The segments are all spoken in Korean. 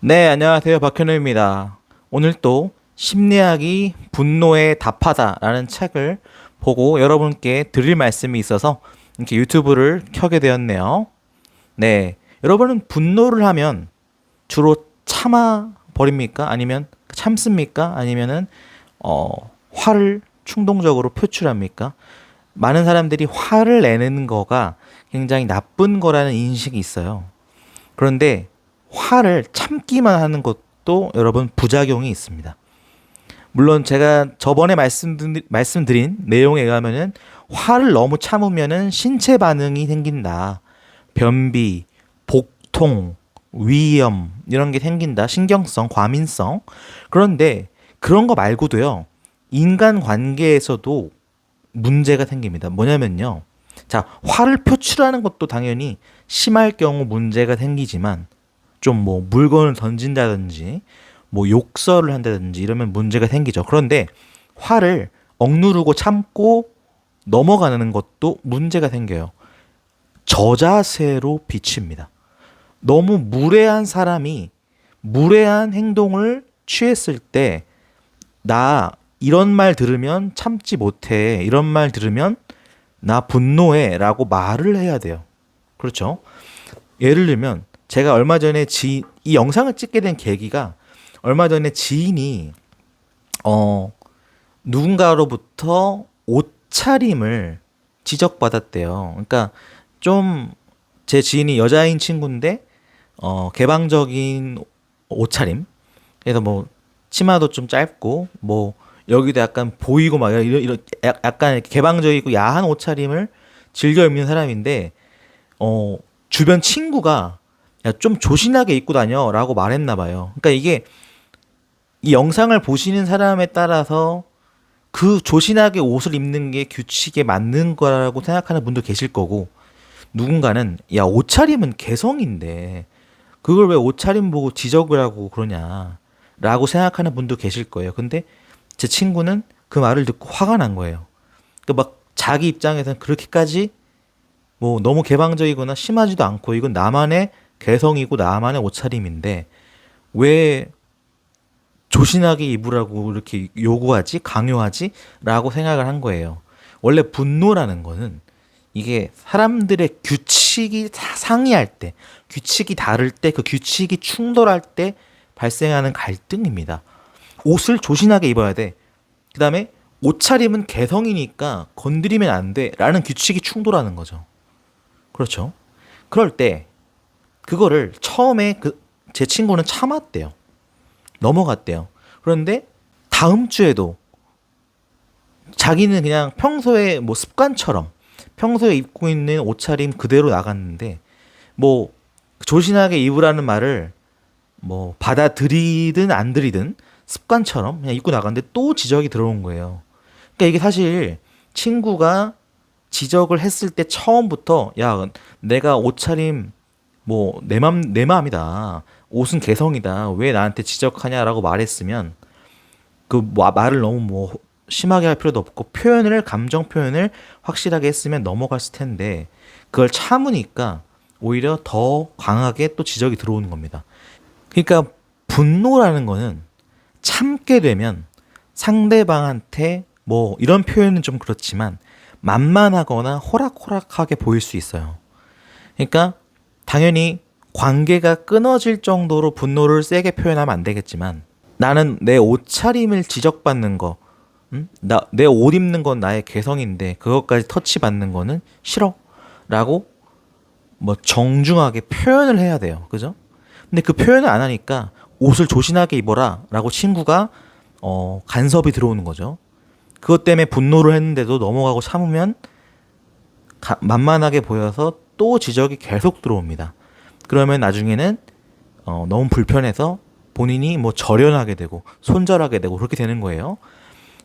네, 안녕하세요. 박현우입니다. 오늘 또 심리학이 분노에 답하다라는 책을 보고 여러분께 드릴 말씀이 있어서 이렇게 유튜브를 켜게 되었네요. 네, 여러분은 분노를 하면 주로 참아 버립니까? 아니면 참습니까? 아니면은 어, 화를 충동적으로 표출합니까? 많은 사람들이 화를 내는 거가 굉장히 나쁜 거라는 인식이 있어요. 그런데 화를 참기만 하는 것도 여러분 부작용이 있습니다. 물론 제가 저번에 말씀드린, 말씀드린 내용에 의하면은 화를 너무 참으면은 신체 반응이 생긴다. 변비, 복통, 위염 이런 게 생긴다. 신경성, 과민성. 그런데 그런 거 말고도요. 인간 관계에서도 문제가 생깁니다. 뭐냐면요. 자, 화를 표출하는 것도 당연히 심할 경우 문제가 생기지만 좀 뭐 물건을 던진다든지 뭐 욕설을 한다든지 이러면 문제가 생기죠. 그런데 화를 억누르고 참고 넘어가는 것도 문제가 생겨요. 저자세로 비칩니다. 너무 무례한 사람이 무례한 행동을 취했을 때 나 이런 말 들으면 참지 못해. 이런 말 들으면 나 분노해. 라고 말을 해야 돼요. 그렇죠? 예를 들면 제가 얼마 전에 지, 이 영상을 찍게 된 계기가 얼마 전에 지인이 어 누군가로부터 옷차림을 지적받았대요. 그러니까 좀 제 지인이 여자인 친구인데 어 개방적인 옷차림. 그래서 뭐 치마도 좀 짧고 뭐 여기도 약간 보이고 막 이런 이런 약- 약간 개방적이고 야한 옷차림을 즐겨 입는 사람인데 어 주변 친구가 야 좀 조신하게 입고 다녀 라고 말했나 봐요. 그러니까 이게 이 영상을 보시는 사람에 따라서 그 조신하게 옷을 입는 게 규칙에 맞는 거라고 생각하는 분도 계실 거고 누군가는 야 옷차림은 개성인데 그걸 왜 옷차림 보고 지적을 하고 그러냐 라고 생각하는 분도 계실 거예요. 근데 제 친구는 그 말을 듣고 화가 난 거예요. 그러니까 막 자기 입장에서는 그렇게까지 뭐 너무 개방적이거나 심하지도 않고 이건 나만의 개성이고 나만의 옷차림인데 왜 조신하게 입으라고 이렇게 요구하지 강요하지 라고 생각을 한 거예요. 원래 분노라는 거는 이게 사람들의 규칙이 사- 상이할 때 규칙이 다를 때 그 규칙이 충돌할 때 발생하는 갈등입니다. 옷을 조신하게 입어야 돼. 그 다음에 옷차림은 개성이니까 건드리면 안 돼. 라는 규칙이 충돌하는 거죠. 그렇죠. 그럴 때, 그거를 처음에 그, 제 친구는 참았대요. 넘어갔대요. 그런데 다음 주에도 자기는 그냥 평소에 뭐 습관처럼 평소에 입고 있는 옷차림 그대로 나갔는데 뭐 조신하게 입으라는 말을 뭐 받아들이든 안 들이든 습관처럼 그냥 입고 나갔는데 또 지적이 들어온 거예요. 그러니까 이게 사실 친구가 지적을 했을 때 처음부터 야 내가 옷차림 뭐 내 맘 내 마음이다 옷은 개성이다 왜 나한테 지적하냐라고 말했으면 그뭐 말을 너무 뭐 심하게 할 필요도 없고 표현을 감정 표현을 확실하게 했으면 넘어갔을 텐데 그걸 참으니까 오히려 더 강하게 또 지적이 들어오는 겁니다. 그러니까 분노라는 거는 참게 되면 상대방한테 뭐 이런 표현은 좀 그렇지만 만만하거나 호락호락하게 보일 수 있어요. 그러니까 당연히 관계가 끊어질 정도로 분노를 세게 표현하면 안 되겠지만 나는 내 옷차림을 지적받는 거, 음? 나, 내 옷 입는 건 나의 개성인데 그것까지 터치받는 거는 싫어. 라고 뭐 정중하게 표현을 해야 돼요. 그죠? 근데 그 표현을 안 하니까 옷을 조신하게 입어라. 라고 친구가 어, 간섭이 들어오는 거죠. 그것 때문에 분노를 했는데도 넘어가고 참으면 가- 만만하게 보여서 또 지적이 계속 들어옵니다. 그러면 나중에는 어, 너무 불편해서 본인이 뭐 절연하게 되고 손절하게 되고 그렇게 되는 거예요.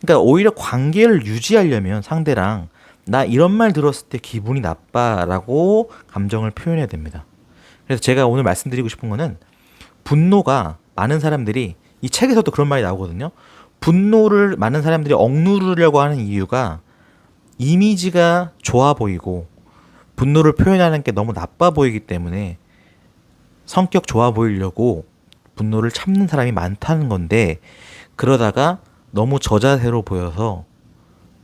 그러니까 오히려 관계를 유지하려면 상대랑 나 이런 말 들었을 때 기분이 나빠라고 감정을 표현해야 됩니다. 그래서 제가 오늘 말씀드리고 싶은 거는 분노가 많은 사람들이 이 책에서도 그런 말이 나오거든요. 분노를 많은 사람들이 억누르려고 하는 이유가 이미지가 좋아 보이고 분노를 표현하는 게 너무 나빠 보이기 때문에 성격 좋아 보이려고 분노를 참는 사람이 많다는 건데 그러다가 너무 저자세로 보여서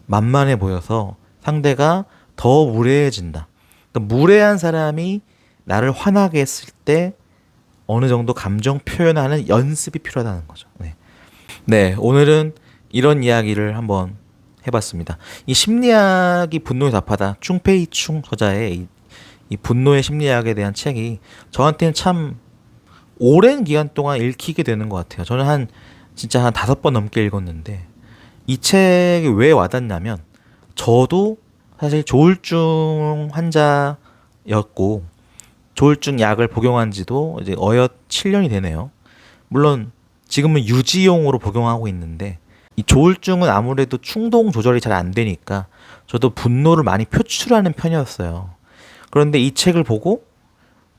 만만해 보여서 상대가 더 무례해진다. 그러니까 무례한 사람이 나를 화나게 했을 때 어느 정도 감정 표현하는 연습이 필요하다는 거죠. 네. 네, 오늘은 이런 이야기를 한번 해봤습니다. 이 심리학이 분노의 답하다 충페이충 저자의 이, 이 분노의 심리학에 대한 책이 저한테는 참 오랜 기간 동안 읽히게 되는 것 같아요. 저는 한 진짜 한 다섯 번 넘게 읽었는데 이 책이 왜 와닿냐면 저도 사실 조울증 환자였고 조울증 약을 복용한 지도 이제 어엿 7년이 되네요. 물론 지금은 유지용으로 복용하고 있는데 이 조울증은 아무래도 충동 조절이 잘 안 되니까 저도 분노를 많이 표출하는 편이었어요. 그런데 이 책을 보고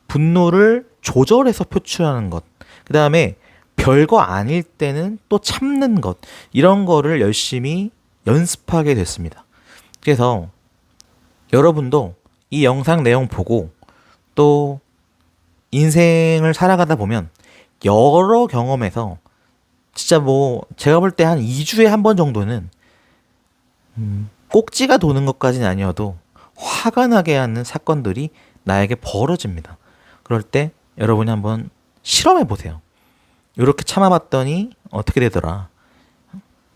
분노를 조절해서 표출하는 것, 그 다음에 별거 아닐 때는 또 참는 것, 이런 거를 열심히 연습하게 됐습니다. 그래서 여러분도 이 영상 내용 보고 또 인생을 살아가다 보면 여러 경험에서 진짜 뭐 제가 볼 때 한 2주에 한 번 정도는 음, 꼭지가 도는 것까지는 아니어도 화가 나게 하는 사건들이 나에게 벌어집니다. 그럴 때 여러분이 한번 실험해 보세요. 이렇게 참아봤더니 어떻게 되더라.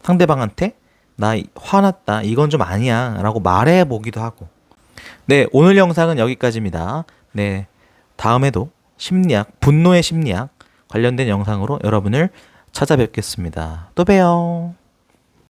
상대방한테 나 화났다. 이건 좀 아니야. 라고 말해 보기도 하고. 네, 오늘 영상은 여기까지입니다. 네, 다음에도 심리학, 분노의 심리학 관련된 영상으로 여러분을 찾아뵙겠습니다. 또 봬요.